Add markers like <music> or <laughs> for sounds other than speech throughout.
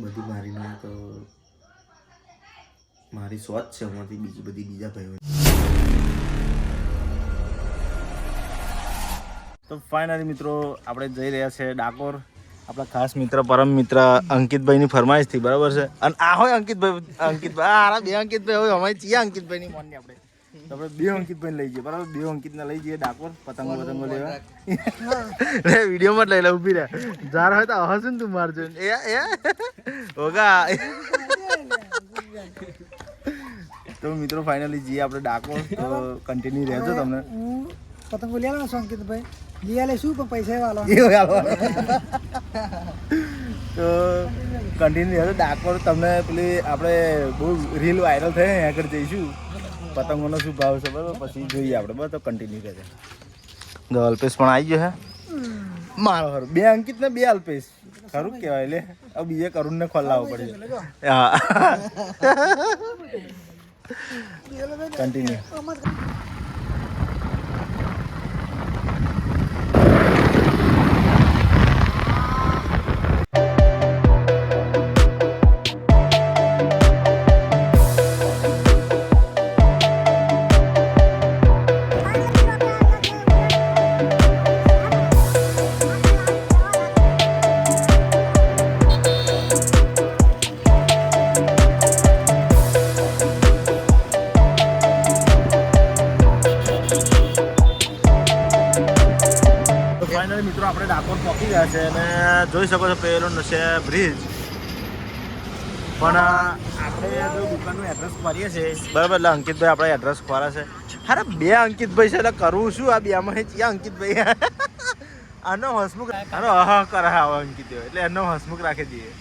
બધી મારી ના તો મારી શોચ છે એમાંથી બીજી બધી બીજા ભાઈઓ તો ફાઇનલી મિત્રો, આપણે જઈ રહ્યા છે ડાકોર. આપણા ખાસ મિત્ર, પરમ મિત્ર અંકિતભાઈની ફરમાઈશથી, બરાબર છે? અને આ હોય અંકિતભાઈ અંકિતભાઈ, આ બે અંકિતભાઈ હોય, અમારી ચિયા અંકિતભાઈની મોનની આપણે. આપણે બે અંકિત ભાઈ લઈ જઈએ બરાબર? બે અંકિત ને લઈ જઈએ ડાકોર પતંગો પતંગો લેવા. રે <laughs> વિડીયોમાં જ લઈ લે ઊભી રે. જાર હોય તો હસું તું મારજો એ એ. ઓગા. તો મિત્રો ફાઇનલી જઈએ આપણે ડાકોર તો કન્ટિન્યુ રહેજો તમને. હું પતંગો લઈ આલો છું અંકિતભાઈ. લઈ આલે શું પણ પૈસા વાલો તો કન્ટિન્યુ રહેજો. ડાકોર તમને પેલી આપણે બહુ રીલ વાયરલ થઈ ને આગળ જઈશું. પતંગોનો શું ભાવ છે બરાબર? પછી જોઈએ આપણે. બરાબર તો કન્ટિન્યુ કરે જો અલ્પેશ પણ આવી ગયો હે. મારો ખરું બે અંકિત ને બે અલ્પેશ. ખરું કહેવાય લે. હવે બીજે કરુણ ને ખોલાવવો પડશે હા કન્ટિન્યુ આપણે ડાકોર પહોંચી ગયા છે અને જોઈ શકો છો પેલો છે બ્રિજ. પણ આપણે જો દુકાનનું એડ્રેસ ફરીએ છીએ. બરાબર, એટલે અંકિતભાઈ આપણે એડ્રેસ ખોરા છે. અરે, બે અંકિતભાઈ છે, એટલે કરવું શું આ બેમાં ક્યાં અંકિતભાઈ. આનો હસમુખ આનો અહ કરે આવો અંકિત એટલે એનો હસમુખ રાખી દઈએ.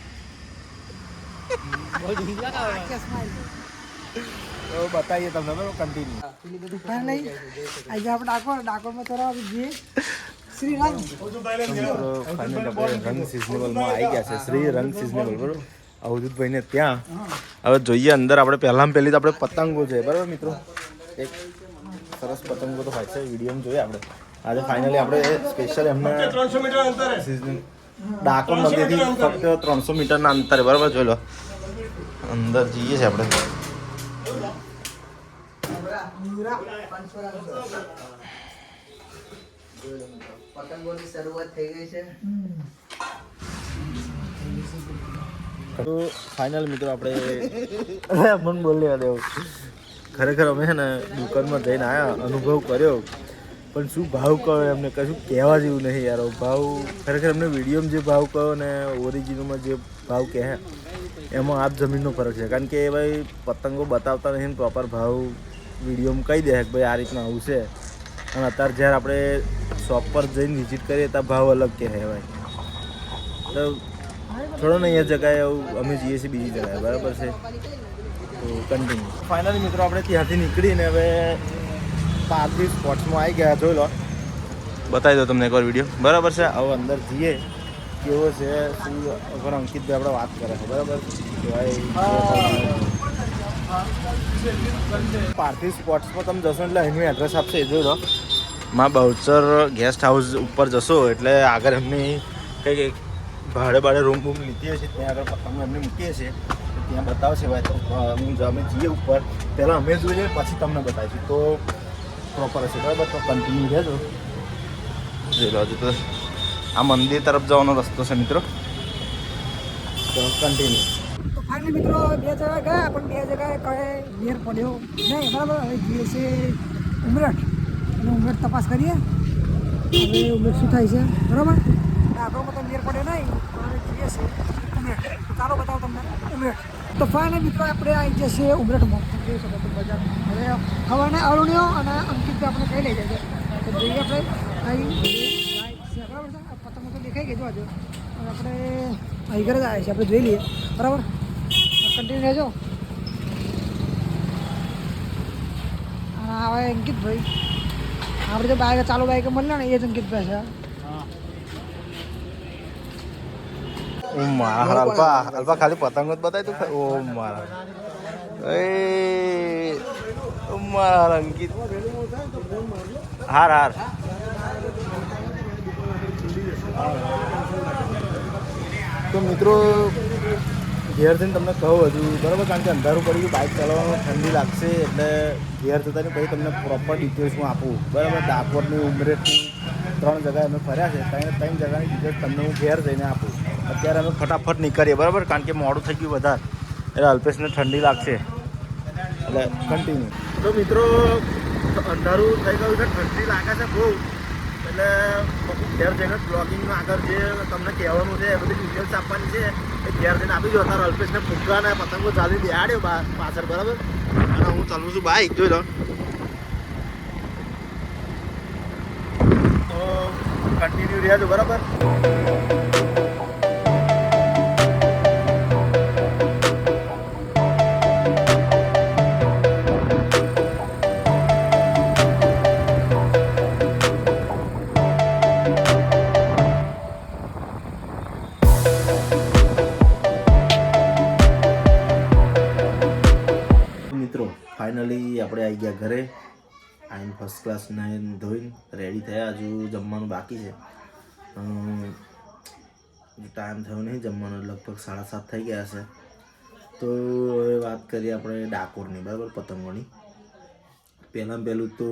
બતાવીએ તમને કન્ટિન્યુ ફાઇનલી આજે આપણે ડાકોર ડાકોરમાં રહેવા જઈએ. ફાઇનલ આપણે રંગ સિઝનેબલમાં આવી ગયા છે શ્રી રંગ સિઝનેબલ બરોબર અવધૂતભાઈને ત્યાં હવે જોઈએ અંદર આપણે પહેલામાં પહેલી તો આપણે પતંગો છે બરાબર મિત્રો એક સરસ પતંગો તો હોય છે વિડીયોમાં જોઈએ આપણે આજે ફાઇનલી આપણે સ્પેશિયલ એમને ડાકોર ફક્ત ત્રણસો મીટરના અંતરે બરાબર જોઈ લો અંદર જઈએ છે આપણે પતંગોની શરૂઆત થઈ ગઈ છે. તો ફાઇનલ મિત્રો આપણે મન બોલ્યા લેવા દેવું. ખરેખર અમે છે ને દુકાનમાં જઈને આવ્યા અનુભવ કર્યો. પણ શું ભાવ કહો એમને કશું કહેવા જેવું નહીં યાર. ભાવ ખરેખર એમને વિડીયોમાં જે ભાવ કહો ને ઓરિજિનલમાં જે ભાવ કહે એમાં આપ જમીનનો ફરક છે. કારણ કે એ ભાઈ પતંગો બતાવતા નહીં પ્રોપર ભાવ વિડીયોમાં કહી દે કે ભાઈ આ રીતના આવું છે. અને અત્યારે જ્યારે આપણે શોપ પર જઈને વિઝિટ કરીએ ત્યાં ભાવ અલગ કહેવાય તો થોડો ને અહીંયા જગાએ એવું, અમે જઈએ છીએ બીજી જગાએ, બરાબર છે? તો કન્ટિન્યુ ફાઇનલી મિત્રો, આપણે ત્યાંથી નીકળીને હવે પાર્થિવ સ્પોટ્સમાં આવી ગયા જોઈ લો બતાવી દો તમને એકવાર વીડિયો બરાબર છે? હવે અંદર જઈએ. કેવો છે? શું અગર અંકિતભાઈ આપણે વાત કરે છે, બરાબર? પાર્થિવ સ્પોટ્સમાં તમે જશો એટલે એનું એડ્રેસ આપશે, એ જોઈ લો. માં બહુચર ગેસ્ટ હાઉસ ઉપર જશો એટલે આગળ એમની કંઈક ભાડે ભાડે રૂમ બૂમ લીધી હશે ત્યાં આગળ પતંગ એમને મૂકીએ છીએ ત્યાં બતાવશે ભાઈ તો હું અમે જઈએ ઉપર. પહેલાં અમે જોઈએ પછી તમને બતાવીશું. તો પ્રોપર હશે બરાબર? તો કન્ટિન્યુ રહેજો. જોઈ લો હજુ તો આ મંદિર તરફ જવાનો રસ્તો છે મિત્રો. તો કન્ટિન્યુ તો ફાઇનલી મિત્રો બે જગ્યાએ ગયા પણ બે જગ્યાએ કઈ મેર પડ્યો નહીં બરાબર? હવે જઈએ છીએ ઉમરઠ. અને ઉમરઠ તપાસ કરીએ. હવે ઉમરઠ શું થાય છે? બરાબર? ડાકોરમાં તો મેર પડે નહીં. પણ જઈએ છીએ ઉમરઠ તો ચાલો બતાવો તમને ઉમરઠ તો મિત્રો આપણે આવી જશે ઉમરઠમાં જોઈ શકો છો બજાર હવે ખવાને અરુણ્યો અને અંકિત આપણે કઈ લઈ જાય તો જોઈએ આપણે અહીં બરાબર છે? પતંગો તો દેખાઈ ગઈ જો આજે. આપણે અહીં ઘરે જ આવ્યા છીએ આપણે જોઈ લઈએ. બરાબર? કન્ટિન્યુ રહેજો. હવે અંકિતભાઈ આપણે બાઈક મળ્યા ને, એ જ અંકિતભાઈ છે. ઓ મારા અલ્પા અલ્પા ખાલી પતંગો જ બતાય તું ઓ મારા. એ મારા અંકિત. હાર હાર. તો મિત્રો ઘેર જઈને તમને કહું હજુ, બરાબર? કારણ કે અંધારું પડી ગયું બાઇક ચલાવવામાં ઠંડી લાગશે, એટલે ઘેર જતા ને પછી તમને પ્રોપર ડિટેલ્સ હું આપું. બરાબર? ડાકોરની ઉમરેઠની ત્રણ જગ્યાએ અમે ફર્યા છે, ત્રણ ત્રણ જગ્યાની ડિટેલ્સ તમને હું ઘેર જઈને આપું. અત્યારે અમે ફટાફટ નીકળીએ, બરાબર? કારણ કે મોડું થઈ ગયું વધારે. એટલે અલ્પેશને ઠંડી લાગશે. એટલે કન્ટિન્યુ તો મિત્રો, અંધારું થઈ ગયું છે, ઠંડી લાગે છે બહુ. એટલે ઘેર જઈને બ્લોગિંગમાં આગળ જે તમને કહેવાનું છે, એ બધી ડિટેલ્સ આપવાની છે. જઈને આપી દો. તારો અલ્પેશને ફુગ્ગા ને પતંગો ચાલી બેહાડ્યો બા પાછળ, બરાબર? અને હું ચાલું છું. બાઈક જોઈ લો. તો કન્ટિન્યુ રહ્યા છો, બરાબર? આપણે આવી ગયા ઘરે. આવીને ફર્સ્ટ ક્લાસ નાઈને ધોઈને રેડી થયા. હજુ જમવાનું બાકી છે. ટાઈમ થયો નહીં જમવાનો. લગભગ સાડા સાત થઈ ગયા છે તો હવે વાત કરીએ આપણે ડાકોરની, બરાબર? પતંગોની. પહેલાં પહેલું તો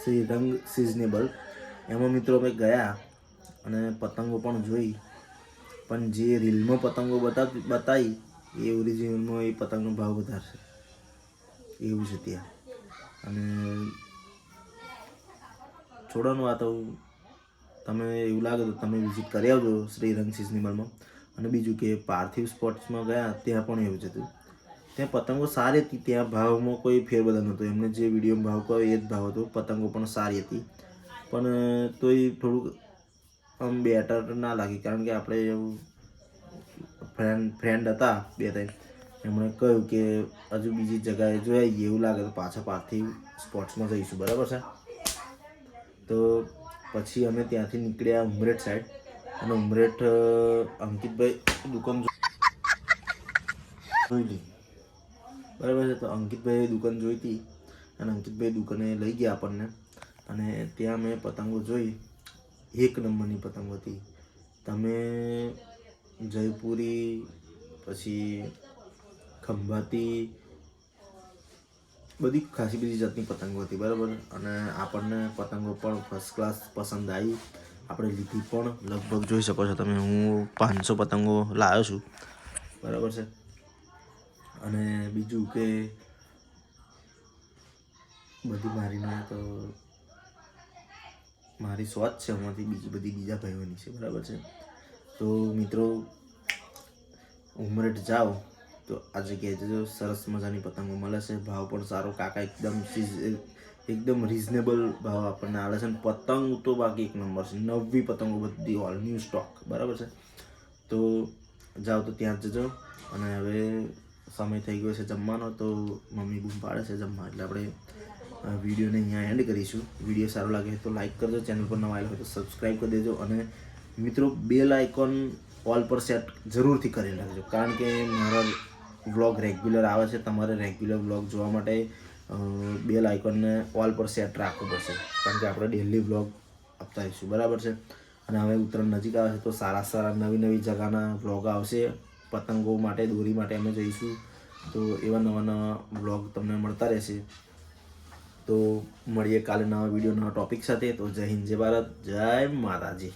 શ્રી રંગ સિઝનેબલ એમાં મિત્રો અમે ગયા અને પતંગો પણ જોઈ. પણ જે રીલમાં પતંગો બતા બતાવી એ ઓરિજિનલમાં એ પતંગનો ભાવ વધારે છે એવું છે ત્યાં. અને છોડવાનું આ તો તમે એવું લાગે તો તમે વિઝિટ કરી આવજો શ્રી રંગ સિઝનેબલમાં અને બીજું કે પાર્થિવ સ્પોર્ટ્સમાં ગયા ત્યાં પણ એવું જ હતું. ત્યાં પતંગો સારી હતી, ત્યાં ભાવમાં કોઈ ફેરબદલ નહોતો. એમને જે વિડીયોમાં ભાવ કહ્યો એ જ ભાવ હતો. પતંગો પણ સારી હતી. પણ, તોય થોડુંક આમ બેટર ના લાગી. કારણ કે આપણે એવું ફ્રેન્ડ ફ્રેન્ડ હતા બે ત્રણ. એમણે કહ્યું કે હજુ બીજી જગાએ જોઈ એવું લાગે તો પાછા પાછી સ્પોર્ટ્સમાં જઈશું, બરાબર છે? તો પછી અમે ત્યાંથી નીકળ્યા ઉમરેઠ સાઈડ અને ઉમરેઠ અંકિતભાઈ દુકાન જોઈ લી. બરાબર છે? તો અંકિતભાઈ દુકાન જોઈ હતી અને અંકિતભાઈ દુકાને લઈ ગયા આપણને અને ત્યાં મેં પતંગો જોઈ. એક નંબરની પતંગો હતી. તમે જયપુરી, પછી ખંભાતી, બધી ખાસી બધી જાતની પતંગો હતી, બરાબર? અને આપણને પતંગો પણ ફર્સ્ટ ક્લાસ પસંદ આવી. આપણે લીધી પણ લગભગ જોઈ શકો છો તમે, હું પાંચસો પતંગો લાવ્યો છું. બરાબર છે? અને બીજું કે બધી મારીને તો મારી સ્વાદ છે એમાંથી બીજી બધી બીજા ભાઈઓની છે, બરાબર છે? તો મિત્રો, ઉમરેઠ જાઓ. તો આ જગ્યાએ જજો સરસ મજાની પતંગો મળે છે. ભાવ પણ સારો. કાકા એકદમ એકદમ રિઝનેબલ ભાવ આપણને આવે છે. અને પતંગ તો બાકી એક નંબર છે. નવી પતંગો બધી ઓલ ન્યૂ સ્ટોક બરાબર છે? તો જાઓ તો ત્યાં જજો. અને હવે સમય થઈ ગયો છે જમવાનો. તો મમ્મી બૂમ પાડે છે જમવા. એટલે આપણે વિડીયોને અહીંયા એન્ડ કરીશું. વીડિયો સારો લાગે તો લાઈક કરજો. ચેનલ પર નવા હોય તો સબસ્ક્રાઈબ કરી દેજો. અને મિત્રો બેલ આઇકોન ઓલ પર સેટ જરૂરથી કરી રાખજો કારણ કે મારા વ્લોગ રેગ્યુલર આવે છે, તમારે રેગ્યુલર વ્લોગ જોવા માટે બેલ આઇકોનને ઓલ પર સેટ રાખવું પડશે. કારણ કે આપણે ડેલી વ્લોગ આપતા રહીશું બરાબર છે? અને હવે ઉત્તરાયણ નજીક આવે છે, તો સારા સારા નવી નવી જગાના વ્લોગ આવશે. પતંગો માટે, દોરી માટે અમે જઈશું. તો એવા નવા નવા વ્લોગ તમને મળતા રહેશે. તો મળીએ કાલે નવા વીડિયો નવા ટોપિક સાથે. તો જય હિન્દ, જય ભારત, જય માતાજી.